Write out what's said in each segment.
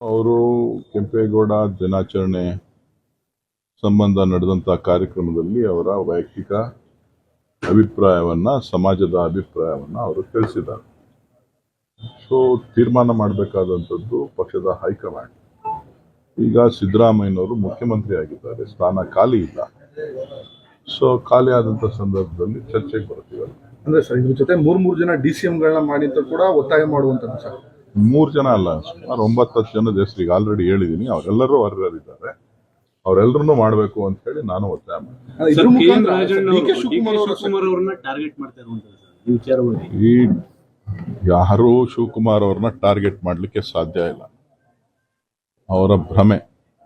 ಅವರು ಕೆಂಪೇಗೌಡ ದಿನಾಚರಣೆ ಸಂಬಂಧ ನಡೆದಂಥ ಕಾರ್ಯಕ್ರಮದಲ್ಲಿ ಅವರ ವೈಯಕ್ತಿಕ ಅಭಿಪ್ರಾಯವನ್ನ, ಸಮಾಜದ ಅಭಿಪ್ರಾಯವನ್ನ ಅವರು ತಿಳಿಸಿದ್ದಾರೆ. ಸೊ ತೀರ್ಮಾನ ಮಾಡಬೇಕಾದಂಥದ್ದು ಪಕ್ಷದ ಹೈಕಮಾಂಡ್. ಈಗ ಸಿದ್ದರಾಮಯ್ಯನವರು ಮುಖ್ಯಮಂತ್ರಿ ಆಗಿದ್ದಾರೆ. ಸ್ಥಾನ ಖಾಲಿ ಇಲ್ಲ. ಸೊ ಖಾಲಿ ಆದಂಥ ಸಂದರ್ಭದಲ್ಲಿ ಚರ್ಚೆಗೆ ಬರ್ತೀವಲ್ಲ ಅಂದ್ರೆ ಸರ್, ಇದ್ರ ಜೊತೆ ಮೂರ್ ಮೂರು ಜನ ಡಿ ಸಿ ಎಂಗಳನ್ನ ಮಾಡಿ ಅಂತ ಕೂಡ ಒತ್ತಾಯ ಮಾಡುವಂತದ್ದು ಸರ್. ಮೂರು ಜನ ಅಲ್ಲ ಸುಮಾರು ಒಂಬತ್ತು ಹತ್ತು ಜನದ ಹೆಸರಿಗೆ ಆಲ್ರೆಡಿ ಹೇಳಿದ್ದೀನಿ ಅವರೆಲ್ಲರೂ ಅರ್ಹರಿದ್ದಾರೆ ಅವರೆಲ್ಲರನ್ನೂ ಮಾಡಬೇಕು ಅಂತ ಹೇಳಿ ನಾನು ಒತ್ತಾಯ ಮಾಡ್ತೀನಿ. ಅಲ್ಲ, ಸರ್, ಕೆ. ರಾಜಣ್ಣ ಕೆ ಅವರು ಶಿವಕುಮಾರ್ ಅವರ ಶಿವಕುಮಾರ್ ಅವ್ರನ್ನ ಟಾರ್ಗೆಟ್ ಮಾಡ್ತಾ ಇರುವಂತದ್ದು ಸರ್ ಈ ಯಾರೂ ಶಿವಕುಮಾರ್ ಅವ್ರನ್ನ ಟಾರ್ಗೆಟ್ ಮಾಡಲಿಕ್ಕೆ ಸಾಧ್ಯ ಇಲ್ಲ. ಅವರ ಭ್ರಮೆ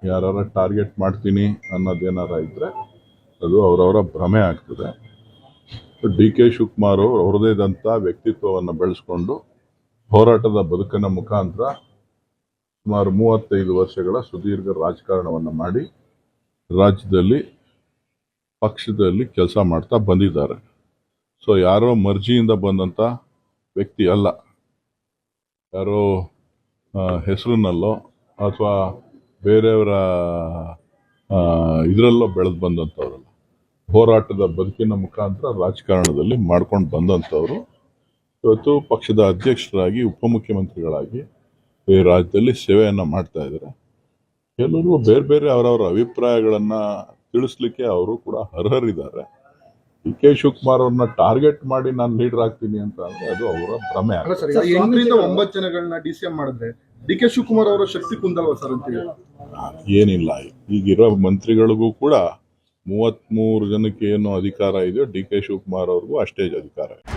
ಯಾರ ಟಾರ್ಗೆಟ್ ಮಾಡ್ತೀನಿ ಅನ್ನೋದೇನಾರ ಇದ್ರೆ ಅದು ಅವರವರ ಭ್ರಮೆ ಆಗ್ತದೆ. ಡಿ ಕೆ ಶಿವಕುಮಾರ್ ಅವರು ಅವ್ರದೇ ಆದಂಥ ವ್ಯಕ್ತಿತ್ವವನ್ನು ಬೆಳೆಸ್ಕೊಂಡು ಹೋರಾಟದ ಬದುಕಿನ ಮುಖಾಂತರ ಸುಮಾರು ಮೂವತ್ತೈದು ವರ್ಷಗಳ ಸುದೀರ್ಘ ರಾಜಕಾರಣವನ್ನು ಮಾಡಿ ರಾಜ್ಯದಲ್ಲಿ, ಪಕ್ಷದಲ್ಲಿ ಕೆಲಸ ಮಾಡ್ತಾ ಬಂದಿದ್ದಾರೆ. ಸೊ ಯಾರೋ ಮರ್ಜಿಯಿಂದ ಬಂದಂಥ ವ್ಯಕ್ತಿ ಅಲ್ಲ. ಯಾರೋ ಹೆಸರಿನಲ್ಲೋ ಅಥವಾ ಬೇರೆಯವರ ಇದರಲ್ಲೋ ಬೆಳೆದು ಬಂದಂಥವ್ರಲ್ಲ ಹೋರಾಟದ ಬದುಕಿನ ಮುಖಾಂತರ ರಾಜಕಾರಣದಲ್ಲಿ ಮಾಡ್ಕೊಂಡು ಬಂದಂಥವ್ರು ಇವತ್ತು ಪಕ್ಷದ ಅಧ್ಯಕ್ಷರಾಗಿ ಉಪಮುಖ್ಯಮಂತ್ರಿಗಳಾಗಿ ಈ ರಾಜ್ಯದಲ್ಲಿ ಸೇವೆಯನ್ನು ಮಾಡ್ತಾ ಇದ್ದಾರೆ. ಎಲ್ಲರಿಗೂ ಬೇರೆ ಬೇರೆ ಅವರವರ ಅಭಿಪ್ರಾಯಗಳನ್ನು ತಿಳಿಸ್ಲಿಕ್ಕೆ ಅವರು ಕೂಡ ಅರ್ಹರಿದ್ದಾರೆ. ಡಿ ಕೆ ಶಿವಕುಮಾರ್ ಅವ್ರನ್ನ ಟಾರ್ಗೆಟ್ ಮಾಡಿ ನಾನು ಲೀಡರ್ ಆಗ್ತೀನಿ ಅಂತ ಅಂದ್ರೆ ಅದು ಅವರ ಭ್ರಮೆ ಎಂಟರಿಂದ ಒಂಬತ್ತು ಜನಗಳನ್ನ ಡಿ ಸಿ ಎಂ ಮಾಡಿದ್ರೆ ಡಿ ಕೆ ಶಿವಕುಮಾರ್ ಅವರ ಶಕ್ತಿ ಕುಂದಲ್ವ ಸರ್ ಅಂತ ಏನಿಲ್ಲ ಈಗಿರೋ ಮಂತ್ರಿಗಳಿಗೂ ಕೂಡ ಮೂವತ್ಮೂರು ಜನಕ್ಕೆ ಏನು ಅಧಿಕಾರ ಇದೆಯೋ ಡಿ ಕೆ ಶಿವಕುಮಾರ್ ಅವ್ರಿಗೂ ಅಷ್ಟೇ ಅಧಿಕಾರ ಇದೆ.